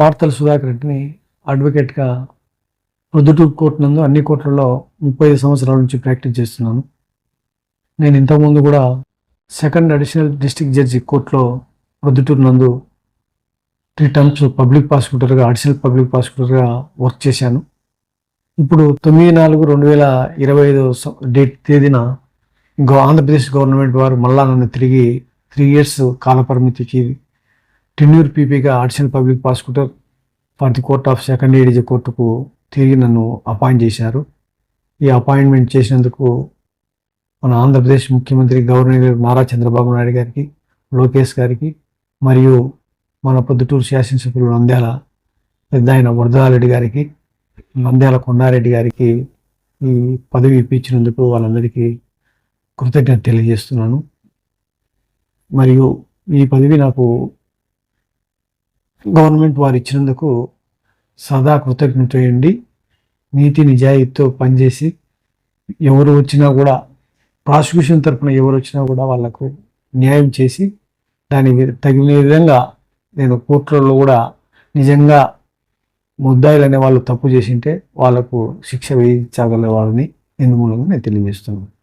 వార్తల సుధాకర్ రెడ్డిని అడ్వకేట్గా ప్రొద్దుటూరు కోర్టు నందు అన్ని కోర్టులలో ముప్పై ఐదు సంవత్సరాల నుంచి ప్రాక్టీస్ చేస్తున్నాను. నేను ఇంతకుముందు కూడా సెకండ్ అడిషనల్ డిస్ట్రిక్ట్ జడ్జి కోర్టులో ప్రొద్దుటూరు నందు త్రీ టర్మ్స్ పబ్లిక్ ప్రాసిక్యూటర్గా అడిషనల్ పబ్లిక్ ప్రాసిక్యూటర్గా వర్క్ చేశాను. ఇప్పుడు తొమ్మిది నాలుగు రెండు వేల ఇరవై ఐదు డేట్ తేదీన ఆంధ్రప్రదేశ్ గవర్నమెంట్ వారు మళ్ళా నన్ను తిరిగి త్రీ ఇయర్స్ కాలపరిమితికి tenure పీపీగా additional public prosecutor for the court of second ADG కోర్టుకు తిరిగి నన్ను అపాయింట్ చేశారు. ఈ అపాయింట్మెంట్ చేసినందుకు మన ఆంధ్రప్రదేశ్ ముఖ్యమంత్రి గవర్నర్ నారా చంద్రబాబు నాయుడు గారికి లోకేష్ గారికి మరియు మన పొద్దుటూరు శాసనసభ్యులు నంద్యాల పెద్ద ఆయన వరదారెడ్డి గారికి నంద్యాల కొండారెడ్డి గారికి ఈ పదవి ఇప్పించినందుకు వాళ్ళందరికీ కృతజ్ఞత తెలియజేస్తున్నాను. మరియు ఈ పదవి నాకు గవర్నమెంట్ వారు ఇచ్చినందుకు సదా కృతజ్ఞతయండి. నీతి నిజాయితీతో పనిచేసి ఎవరు వచ్చినా కూడా ప్రాసిక్యూషన్ తరపున ఎవరు వచ్చినా కూడా వాళ్ళకు న్యాయం చేసి దాని తగిన విధంగా నేను కోర్టులలో కూడా నిజంగా ముద్దాయిలు అనే వాళ్ళు తప్పు చేసింటే వాళ్ళకు శిక్ష వేయించగలవాడని ఇందు మూలంగా నేను తెలియజేస్తున్నాను.